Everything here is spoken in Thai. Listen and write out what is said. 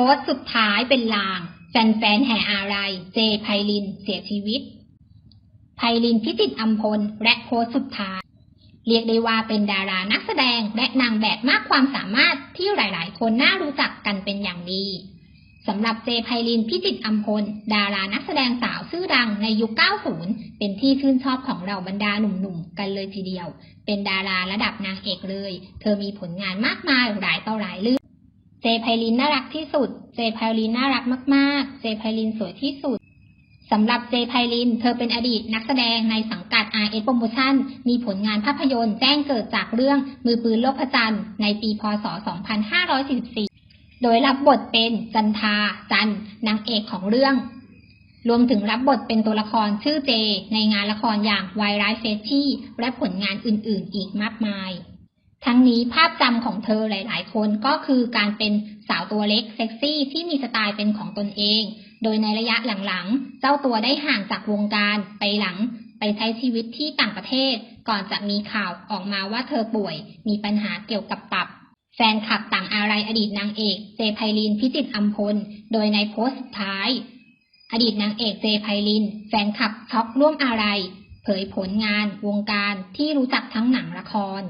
พสต์สุดท้ายเป็นลาง แฟนๆแห่อาลัยเจไพลินเสียชีวิต ไพลินพิจิตอัมพล และโพสต์สุดท้าย เรียกได้ว่าเป็นดารานักแสดงและนางแบบมากความสามารถที่หลายๆ คนน่ารู้จักกันเป็นอย่างดีสำหรับเจไพลินพิจิตอัมพล ดารานักแสดงสาวชื่อดังในยุค 90 เป็นที่ชื่นชอบของเราบรรดาหนุ่มๆ กันเลยทีเดียว เป็นดาราระดับนางเอกเลย เธอมีผลงานมากมายหลายต่อหลายเรื่อง จไพลินน่ารักที่สุด เจไพลินน่ารักมาก ๆ เจไพลินสวยที่สุดสำหรับเจไพลิน เธอเป็นอดีตนักแสดงในสังกัด RS Promotion มีผลงานภาพยนตร์แจ้งเกิดจากเรื่องมือปืนโลกพระจันทร์ในปี พศ 2544 โดยรับบทเป็นจันทา จันนางเอกของเรื่อง รวมถึงรับบทเป็นตัวละครชื่อเจ ในงานละครอย่างวายร้ายเฟชชี่และผลงานอื่น ๆ อีกมากมาย งนี้ภาพจำของเธอหลาย ๆ คนก็คือการเป็นสาวตัวเล็กเซ็กซี่ที่มีสไตล์เป็นของตนเอง โดยในระยะหลังๆ เจ้าตัวได้ห่างจากวงการไปหลังไปใช้ชีวิตที่ต่างประเทศ ก่อนจะมีข่าวออกมาว่าเธอป่วย มีปัญหาเกี่ยวกับตับ แฟนคลับต่างอะไรอดีตนางเอกเจไพลินพิจิตรอัมพล โดยในโพสต์สุดท้าย อดีตนางเอกเจไพลิน แฟนคลับช็อกร่วมอะไรเผยผลงานวงการที่รู้จักทั้งหนังละคร